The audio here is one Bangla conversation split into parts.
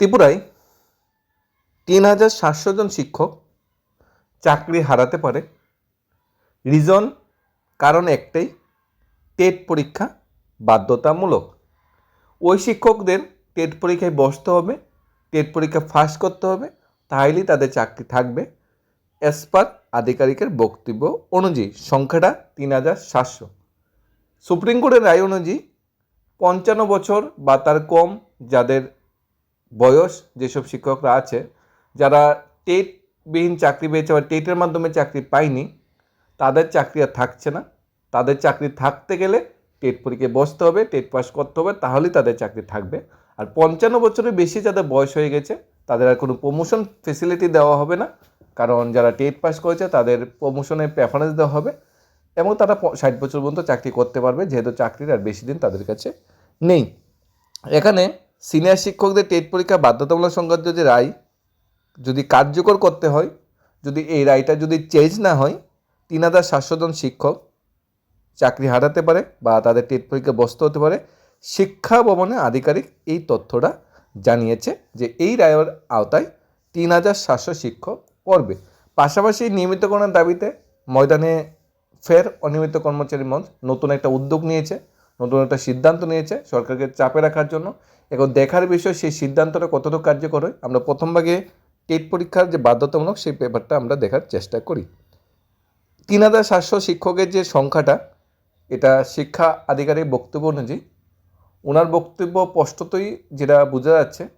ত্রিপুরায় তিন হাজার সাতশো জন শিক্ষক চাকরি হারাতে পারে। রিজন কারণ একটাই, টেট পরীক্ষা বাধ্যতামূলক। ওই শিক্ষকদের টেট পরীক্ষায় বসতে হবে, টেট পরীক্ষা পাস করতে হবে তাহলেই তাদের চাকরি থাকবে। অ্যাজ পার আধিকারিকের বক্তব্য অনুযায়ী সংখ্যাটা তিন হাজার সাতশো। সুপ্রিম কোর্টের রায় অনুযায়ী পঞ্চান্ন বছর বা তার কম যাদের বয়স যেসব শিক্ষকরা আছে, যারা টেটবিহীন চাকরি পেয়েছে বা টেটের মাধ্যমে চাকরি পায়নি, তাদের চাকরি আর থাকছে না। তাদের চাকরি থাকতে গেলে টেট পরীক্ষায় বসতে হবে, টেট পাস করতে হবে, তাহলেই তাদের চাকরি থাকবে। আর পঞ্চান্ন বছরের বেশি যাদের বয়স হয়ে গেছে, তাদের আর কোনো প্রমোশন ফেসিলিটি দেওয়া হবে না। কারণ যারা টেট পাস করেছে, তাদের প্রমোশনের প্রেফারেন্স দেওয়া হবে এবং তারা ষাট বছর পর্যন্ত চাকরি করতে পারবে, যেহেতু চাকরির আর বেশি দিন তাদের কাছে নেই। এখানে সিনিয়র শিক্ষকদের টেট পরীক্ষা বাধ্যতামূলক সংক্রান্ত যে রায় যদি কার্যকর করতে হয়, যদি এই রায়টা যদি চেঞ্জ না হয়, তিন হাজার সাতশো জন শিক্ষক চাকরি হারাতে পারে বা তাদের টেট পরীক্ষা বসতে হতে পারে। শিক্ষা ভবনে আধিকারিক এই তথ্যটা জানিয়েছে যে এই রায়ের আওতায় তিন হাজার সাতশো শিক্ষক পড়বে। পাশাপাশি নিয়মিতকরণের দাবিতে ময়দানে ফের অনিয়মিত কর্মচারী মঞ্চ নতুন একটা উদ্যোগ নিয়েছে, নতুন একটা সিদ্ধান্ত নিয়েছে সরকারকে চাপে রাখার জন্য। এখন দেখার বিষয়, সেই সিদ্ধান্তটা কতটুকু কার্যকর হয়? আমরা প্রথম ভাগে টেট পরীক্ষার যে বাধ্যতামূলক, সেই পেপারটা আমরা দেখার চেষ্টা করি। তিন হাজার সাতশো শিক্ষকের যে সংখ্যাটা, এটা শিক্ষা আধিকারিক বক্তব্য অনুযায়ী ওনার বক্তব্য স্পষ্টতই যেটা বোঝা যাচ্ছে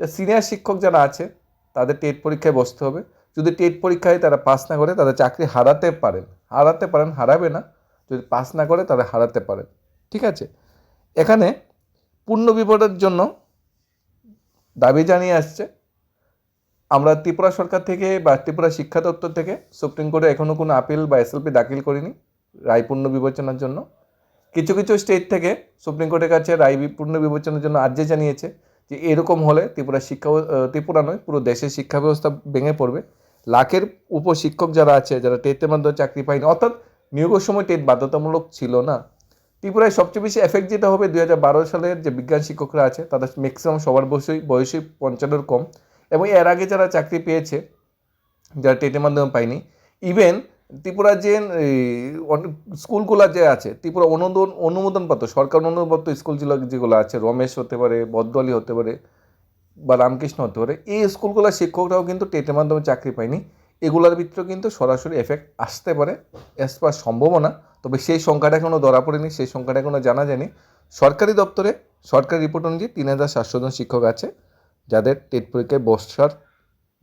যে সিনিয়র শিক্ষক যারা আছে, তাদের টেট পরীক্ষায় বসতে হবে। যদি টেট পরীক্ষায় তারা পাস না করে, তাদের চাকরি হারাতে পারেন। হারাতে পারেন, হারাবে না। যদি পাস না করে, তারা হারাতে পারেন। ঠিক আছে? এখানে পূর্ণ বিবরণের জন্য দাবি জানিয়ে আসছে। আমরা ত্রিপুরা সরকার থেকে বা ত্রিপুরা শিক্ষা দপ্তর থেকে সুপ্রিম কোর্টে এখনও কোনো আপিল বা এসএলপি দাখিল করিনি রায় পূর্ণ বিবেচনার জন্য। কিছু কিছু স্টেট থেকে সুপ্রিম কোর্টের কাছে রায় পূর্ণ বিবেচনার জন্য আর্জি জানিয়েছে যে এরকম হলে ত্রিপুরা শিক্ষা ত্রিপুরা নয়, পুরো দেশের শিক্ষা ব্যবস্থা ভেঙে পড়বে। লাখের উপশিক্ষক যারা আছে, যারা টেটের মাধ্যমে চাকরি পায়নি, অর্থাৎ নিয়োগের সময় টেট বাধ্যতামূলক ছিল না। ত্রিপুরায় সবচেয়ে বেশি এফেক্ট যেটা হবে দুই হাজার বারো সালের যে বিজ্ঞান শিক্ষকরা আছে, তাদের ম্যাক্সিমাম সবার বয়সই বয়সই পঞ্চান্নর কম। এবং এর আগে যারা চাকরি পেয়েছে, যারা টেটের মাধ্যমে পায়নি ইভেন ত্রিপুরা যে স্কুলগুলো যে আছে, ত্রিপুরা অনুমোদন অনুমোদনপ্রাপ্ত, সরকার অনুমোদনপ্রাপ্ত স্কুলগুলো যেগুলো আছে, রমেশ হতে পারে বদলি হতে পারে, বা রামকৃষ্ণ হতে পারে, এই স্কুলগুলোর শিক্ষকরাও কিন্তু টেটের মাধ্যমে চাকরি পায়নি। এগুলোর ভিতরেও কিন্তু সরাসরি এফেক্ট আসতে পারে অ্যাজ পার সম্ভাবনা। তবে সেই সংখ্যাটা এখনও ধরা পড়েনি, সেই সংখ্যাটা এখনও জানা যায়নি। সরকারি দপ্তরে সরকারি রিপোর্ট অনুযায়ী তিন হাজার সাতশো জন শিক্ষক আছে, যাদের টেট পরীক্ষায় বসার,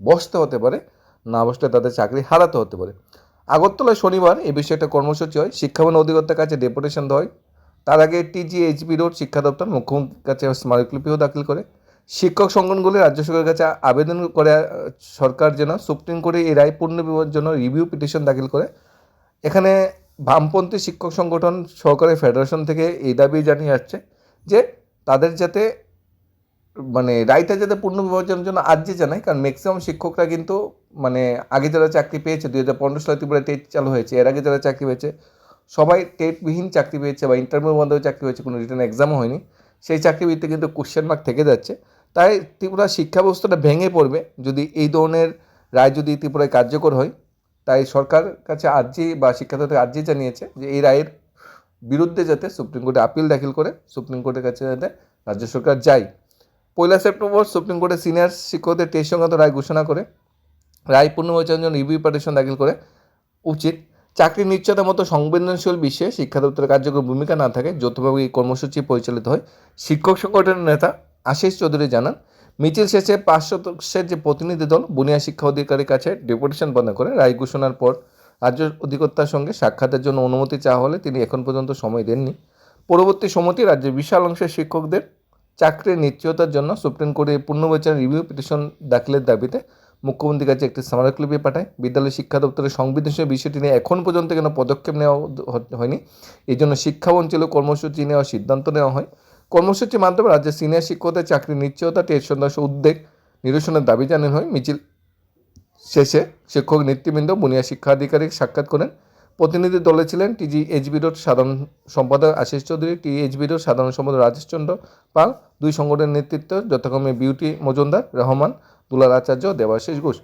বসতে হতে পারে, না বসলে তাদের চাকরি হারাতে হতে পারে। আগরতলায় শনিবার এই বিষয়ে একটা কর্মসূচি হয়, শিক্ষাভবন অধিকর্তার কাছে ডেপুটেশন হয়। তার আগে টিজিএইচবি রোড শিক্ষা দপ্তর মুখ্যমন্ত্রীর কাছে স্মারকলিপিও দাখিল করে। শিক্ষক সংগঠনগুলি রাজ্য সরকারের কাছে আবেদন করে, সরকার যেন সুপ্রিম কোর্টে এই রায় পূর্ণ বিবাহের জন্য রিভিউ পিটিশন দাখিল করে। এখানে বামপন্থী শিক্ষক সংগঠন সহকারী ফেডারেশন থেকে এই দাবি জানিয়ে আসছে যে তাদের যাতে মানে রায়টা যাতে পূর্ণ বিভাজনের জন্য আর্জি জানায়, কারণ ম্যাক্সিমাম শিক্ষকরা কিন্তু মানে আগে যারা চাকরি পেয়েছে, দুই হাজার পনেরো সালে ত্রিপুরা টেট চালু হয়েছে, এর আগে যারা চাকরি পেয়েছে, সবাই টেটবিহীন চাকরি পেয়েছে বা ইন্টারভিউর মাধ্যমে চাকরি পেয়েছে, কোনো রিটার্ন এক্সামও হয়নি, সেই চাকরিবিদতে কিন্তু কোশ্চেন মার্ক থেকে যাচ্ছে। তাই ত্রিপুরা শিক্ষা ব্যবস্থাটা ভেঙে পড়বে যদি এই ধরনের রায় যদি ত্রিপুরায় কার্যকর হয়। তাই সরকার কাছে আর্জি বা শিক্ষা আর্জি জানিয়েছে যে এই রায়ের বিরুদ্ধে যাতে সুপ্রিম কোর্টে আপিল দাখিল করে সুপ্রিম কোর্টের কাছে যাতে রাজ্য সরকার যায়। পয়লা সেপ্টেম্বর সুপ্রিম কোর্টে সিনিয়র শিক্ষকদের টেস্ট সংক্রান্ত রায় ঘোষণা করে, রায় পুনর্বিবেচনার জন্য রিভিউ পিটিশন দাখিল করে উচিত। চাকরি নিশ্চয়তার মতো সংবেদনশীল বিষয়ে শিক্ষা দপ্তরের কার্যকর ভূমিকা না থাকে, যৌথভাবে এই কর্মসূচি পরিচালিত হয়। শিক্ষক সংগঠনের নেতা আশিস চৌধুরী জানান মিছিল শেষে পাঁচ সদস্যের যে প্রতিনিধি দল বুনিয়া শিক্ষা অধিকারীর কাছে ডেপুটেশন বন্ধ করে রায় ঘোষণার পর রাজ্য অধিকর্তার সঙ্গে সাক্ষাতের জন্য অনুমতি চাওয়া হলে তিনি এখন পর্যন্ত সময় দেননি। পরবর্তী সময়টি রাজ্যের বিশাল অংশের শিক্ষকদের চাকরির নিশ্চয়তার জন্য সুপ্রিম কোর্টে পুনর্বিবেচনা রিভিউ পিটিশন দাখিলের দাবিতে মুখ্যমন্ত্রীর কাছে একটি স্মারকলিপি পাঠায়। বিদ্যালয় শিক্ষা দপ্তরের সংবেদনশীল বিষয়টি নিয়ে এখন পর্যন্ত কেন পদক্ষেপ নেওয়া হয়নি। এই জন্য শিক্ষা অঞ্চলে কর্মসূচি নেওয়ার সিদ্ধান্ত নেওয়া হয়। কর্মসূচির মাধ্যমে রাজ্যের সিনিয়র শিক্ষকদের চাকরির নিশ্চয়তা টেট সন্ত্রাস উদ্বেগ নিরসনের দাবি জানানো হয়। মিছিল শেষে শিক্ষক নেতৃবৃন্দ বুনিয়া শিক্ষা আধিকারিক সাক্ষাৎ করেন। প্রতিনিধি দলে ছিলেন টিজি এইচবিরোর সাধারণ সম্পাদক আশিস চৌধুরী টি এইচবিরোর সাধারণ সম্পাদক রাজেশ চন্দ্র পাল, দুই সংগঠনের নেতৃত্ব যথাক্রমে বিউটি মজুমদার, রহমান দুলাল আচার্য, দেবাশিস ঘোষ।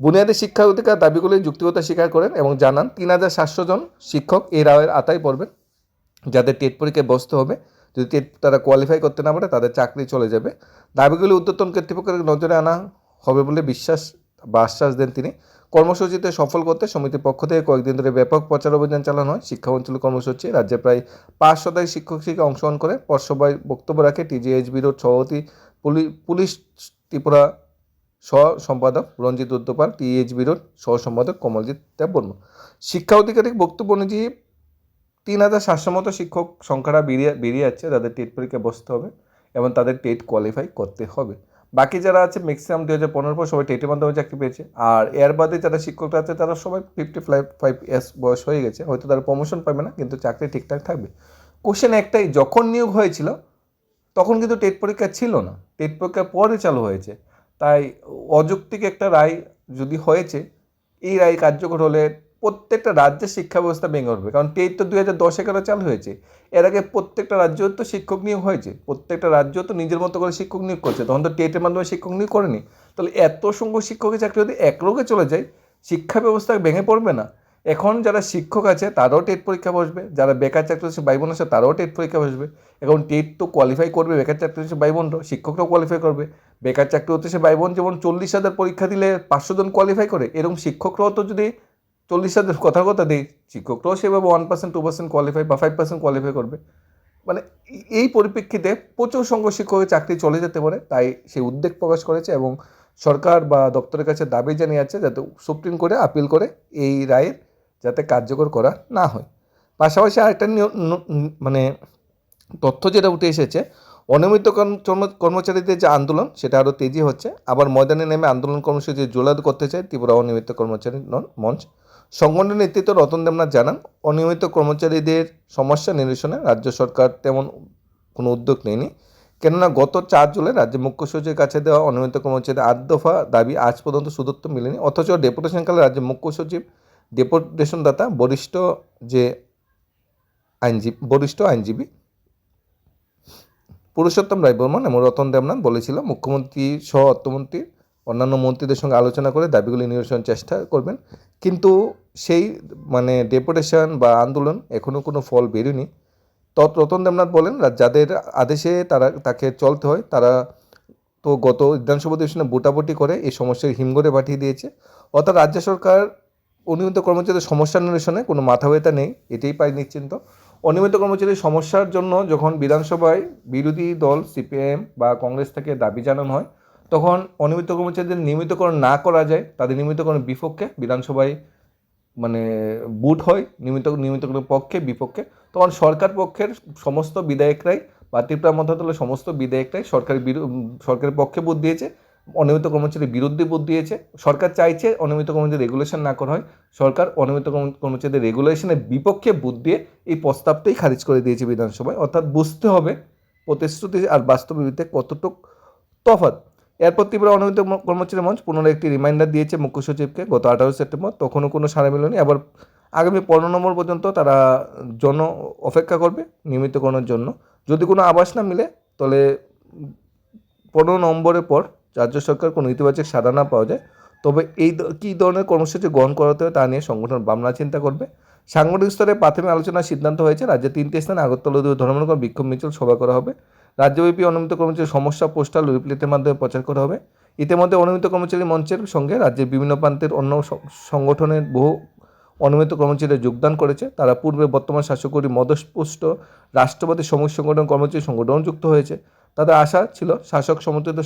বুনিয়াদী শিক্ষা অধিকার দাবিগুলি যুক্তিগতা স্বীকার করেন এবং জানান, তিন হাজার সাতশো জন শিক্ষক এই রায়ের আতায় পড়বেন। যাদের টেট পরীক্ষায় বসতে হবে যদি তারা কোয়ালিফাই করতে না পারে, তাদের চাকরি চলে যাবে। দাবিগুলি উদ্যতন কর্তৃপক্ষের নজরে আনা হবে বলে বিশ্বাস বা আশ্বাস দেন তিনি। কর্মসূচিতে সফল করতে সমিতির পক্ষ থেকে কয়েকদিন ধরে ব্যাপক প্রচার অভিযান চালানো হয়। শিক্ষা অঞ্চল কর্মসূচি রাজ্যে প্রায় পাঁচ শতাধিক শিক্ষক শিক্ষা অংশগ্রহণ করে। পরসভায় বক্তব্য রাখে টিজিএইচ বিরোধ সভাপতি পুলি- পুলিশ ত্রিপুরা সহ সম্পাদক রঞ্জিত উদ্যোপাল টিএইচ বিরোধ সহ সম্পাদক কমলজিৎ দেববর্মা। শিক্ষা অধিকারিক বক্তব্য অনুযায়ী তিন হাজার সাতশো মতো শিক্ষক সংখ্যাটা বেরিয়ে বেরিয়ে যাচ্ছে, তাদের টেট পরীক্ষায় বসতে হবে এবং তাদের টেট কোয়ালিফাই করতে হবে। বাকি যারা আছে ম্যাক্সিমাম দু হাজার পনেরো পর সবাই টেটের মাধ্যমে চাকরি পেয়েছে। আর এর বাদে যারা শিক্ষকরা আছে, তারা সবাই ফিফটি ফাইভ ফাইভ ইয়ার্স বয়স হয়ে গেছে। হয়তো তারা প্রমোশন পাবে না, কিন্তু চাকরি ঠিকঠাক থাকবে। কোশ্চেন একটাই, যখন নিয়োগ হয়েছিল, তখন কিন্তু টেট পরীক্ষা ছিল না। টেট পরীক্ষা পরে চালু হয়েছে। তাই অযৌক্তিক একটা রায় যদি হয়েছে, এই রায় কার্যকর হলে প্রত্যেকটা রাজ্যের শিক্ষা ব্যবস্থা ভেঙে উঠবে। কারণ টেট তো দুই হাজার দশ এগারো চালু হয়েছে। এর আগে প্রত্যেকটা রাজ্য তো শিক্ষক নিয়োগ হয়েছে। প্রত্যেকটা রাজ্য তো নিজের মতো করে শিক্ষক নিয়োগ করছে। তখন তো টেটের মাধ্যমে শিক্ষক নিয়োগ করেনি। তাহলে এত সংখ্যক শিক্ষকের চাকরি যদি এক রোগে চলে যায়, শিক্ষা ব্যবস্থা ভেঙে পড়বে না। এখন যারা শিক্ষক আছে, তারাও টেট পরীক্ষা বসবে। যারা বেকার চাকরি হচ্ছে ভাই বোন আছে, তারাও টেট পরীক্ষা বসবে। এখন টেট তো কোয়ালিফাই করবে, বেকার চাকরি হচ্ছে ভাই শিক্ষকরাও কোয়ালিফাই করবে। বেকার চাকরি হচ্ছে সে বোন যেমন চল্লিশ হাজার পরীক্ষা দিলে পাঁচশো জন কোয়ালিফাই করে, এরকম শিক্ষকরাও তো যদি চল্লিশ হাজার কথা কথা দিই শিক্ষকরাও সেভাবে one percent two percent qualify বা ফাইভ পার্সেন্ট কোয়ালিফাই করবে। মানে এই- পরিপ্রেক্ষিতে প্রচুর সংখ্যক শিক্ষকের চাকরি চলে যেতে পারে, তাই সে উদ্বেগ প্রকাশ করেছে এবং সরকার বা দপ্তরের কাছে দাবি জানিয়ে আছে যাতে সুপ্রিম কোর্টে আপিল করে এই রায়ের যাতে কার্যকর করা না হয়। পাশাপাশি আরেকটা মানে তথ্য যেটা উঠে এসেছে, অনিয়মিত কর্ম- কর্ম- কর্মচারীদের যে আন্দোলন, সেটা আরও তেজি হচ্ছে। আবার ময়দানে নেমে আন্দোলন কর্মসূচি জোলাদ করতে চায় ত্রিপুরা অনিয়মিত কর্মচারী মঞ্চ। সংগঠনের নেতৃত্ব রতন দেবনাথ জানান, অনিয়মিত কর্মচারীদের সমস্যা নিরসনে রাজ্য সরকার তেমন কোনো উদ্যোগ নেয়নি। কেননা গত চার জুলাই রাজ্যের মুখ্য সচিবের কাছে দেওয়া অনিয়মিত কর্মচারীদের আট দফা দাবি আজ পর্যন্ত সুদত্ত মেলেনি। অথচ ডেপুটেশনকালে রাজ্যের মুখ্য সচিব, ডেপুটেশনদাতা, বরিষ্ঠ যে আইনজীবী, বরিষ্ঠ আইনজীবী পুরুষোত্তম রায় বর্মন এবং রতন দেবনাথ বলেছিল, মুখ্যমন্ত্রী সহ অর্থমন্ত্রী অন্যান্য মন্ত্রীদের সঙ্গে আলোচনা করে দাবিগুলি নিরসনের চেষ্টা করবেন। কিন্তু সেই মানে ডেপুটেশন বা আন্দোলন এখনও কোনো ফল বেরোয়নি। তৎ রতন দেবনাথ বলেন যাদের আদেশে তারা, তাকে চলতে হয়, তারা তো গত বিধানসভা অধিবেশনে বোটাবুটি করে, এই সমস্যার হিমঘরে পাঠিয়ে দিয়েছে। অর্থাৎ রাজ্য সরকার অনিয়মিত কর্মচারীদের সমস্যা নিরসনে কোনো মাথা ব্যথা নেই, এটাই পাই নিশ্চিন্ত। অনিয়মিত কর্মচারীর সমস্যার জন্য যখন বিধানসভায় বিরোধী দল, সিপিএম বা কংগ্রেস থেকে দাবি জানানো হয় তখন অনিয়মিত কর্মচারীদের নিয়মিতকরণ না করা যায়, তাদের নিয়মিতকরণের বিপক্ষে বিধানসভায় মানে বুট হয়, নিয়মিত, নিয়মিতকরণের পক্ষে, বিপক্ষে। তখন সরকার পক্ষের সমস্ত বিধায়করাই বা ত্রিপুরা মন্ত্রদলের সমস্ত বিধায়করাই সরকারের সরকারের পক্ষে বুথ দিয়েছে, অনিয়মিত কর্মচারীর বিরুদ্ধে বুথ দিয়েছে। সরকার চাইছে অনিয়মিত কর্মচারী রেগুলেশন না করা হয়। সরকার অনিয়মিত কর্মচারীদের রেগুলেশনের বিপক্ষে বুথ দিয়ে এই প্রস্তাবটাই খারিজ করে দিয়েছে বিধানসভায়। অর্থাৎ বুঝতে হবে প্রতিশ্রুতি আর বাস্তবিকতে কতটুক তফাৎ। এরপর ত্রিপুরা অনিয়মিত ম- কর্মচারী মঞ্চ পুনরায় একটি রিমাইন্ডার দিয়েছে মুখ্য সচিবকে। গত আঠারো সেপ্টেম্বর তখনও কোনো সাড়া মিলেনি। আবার আগামী পনেরো নম্বর পর্যন্ত তারা জন অপেক্ষা করবে, নিয়মিতকরণের জন্য। যদি কোনো আবাস না মিলে, তাহলে পনেরো নম্বরের পর রাজ্য সরকার কোনো ইতিবাচক সাড়া না পাওয়া যায়। তবে এই কী ধরনের কর্মসূচি গ্রহণ করাতে হবে তা নিয়ে সংগঠন ভাবনা চিন্তা করবে। সাংগঠনিক স্তরে প্রাথমিক আলোচনার সিদ্ধান্ত হয়েছে। রাজ্যের তিনটি স্থানে আগরতলা ধর্মনগর বিক্ষোভ মিছিল সভা করা হবে। রাজ্যব্যাপী অনিয়মিত কর্মচারী সমস্যা পোস্টাল লিফলেটের মাধ্যমে প্রচার করা হবে। ইতিমধ্যে অনুমিত কর্মচারী মঞ্চের সঙ্গে রাজ্যের বিভিন্ন প্রান্তের অন্য সংগঠনের বহু অনিয়মিত কর্মচারীরা যোগদান করেছে। তারা পূর্বে বর্তমান শাসকরী মদস্পুষ্ট রাষ্ট্রবাদী শ্রমিক সংগঠন কর্মচারী সংগঠন যুক্ত হয়েছে। তাদের আশা ছিল শাসক সমর্থিত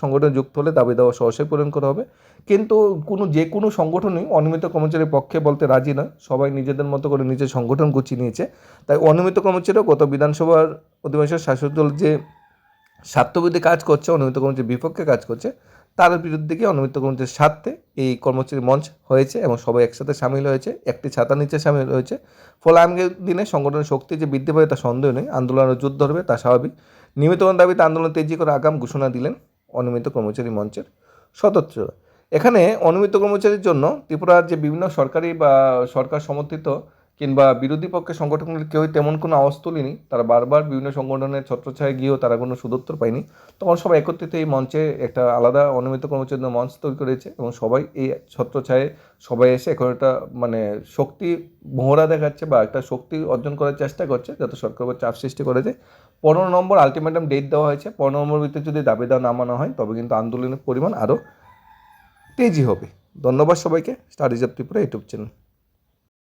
সংগঠন যুক্ত হলে দাবি দেওয়া সহসায় পূরণ করা হবে। কিন্তু কোনো, যে কোনো সংগঠনই অনিয়মিত কর্মচারীর পক্ষে বলতে রাজি নয়। সবাই নিজেদের মতো করে নিজের সংগঠন গুছিয়ে নিয়েছে। তাই অনিয়মিত কর্মচারীরা গত বিধানসভার অধিবেশন শাসক দল যে স্বার্থবিধি কাজ করছে অনিয়মিত কর্মচারীর বিপক্ষে কাজ করছে তার বিরুদ্ধে গিয়ে অনিয়মিত কর্মচারীর স্বার্থে এই কর্মচারী মঞ্চ হয়েছে এবং সবাই একসাথে সামিল হয়েছে, একটি ছাতা নিচে সামিল হয়েছে। ফলে আগামী দিনে সংগঠনের শক্তি যে বৃদ্ধি পাবে তা সন্দেহ নেই, আন্দোলন যুদ্ধ ধরবে তা স্বাভাবিক। নিয়মিতকরণ দাবিতে আন্দোলন তেজি করে আগাম ঘোষণা দিলেন অনিয়মিত কর্মচারী মঞ্চের সদস্যরা। এখানে অনিয়মিত কর্মচারীর জন্য ত্রিপুরার যে বিভিন্ন সরকারি বা সরকার সমর্থিত কিংবা বিরোধী পক্ষের সংগঠনগুলির কেউই তেমন কোনো আওয়াজ তুলেনি, তারা বারবার বিভিন্ন সংগঠনের ছত্রছায় গিয়েও তারা কোনো সুদত্তর পায়নি। তখন সবাই একত্রিত এই মঞ্চে একটা আলাদা অনিয়মিত কর্মচারী মঞ্চ তৈরি করেছে এবং সবাই এই ছত্রছায়ে সবাই এসে এখন একটা মানে শক্তি মোহরা দেখাচ্ছে বা একটা শক্তি অর্জন করার চেষ্টা করছে যাতে সরকার চাপ সৃষ্টি করেছে পনেরো নম্বর আলটিমেটাম ডেট দেওয়া হয়েছে। পনেরো নম্বর ভিতরে যদি দাবি দেওয়া না মানা হয়, তবে কিন্তু আন্দোলনের পরিমাণ আরও তেজি হবে। ধন্যবাদ সবাইকে। Studies of Tripura YouTube channel.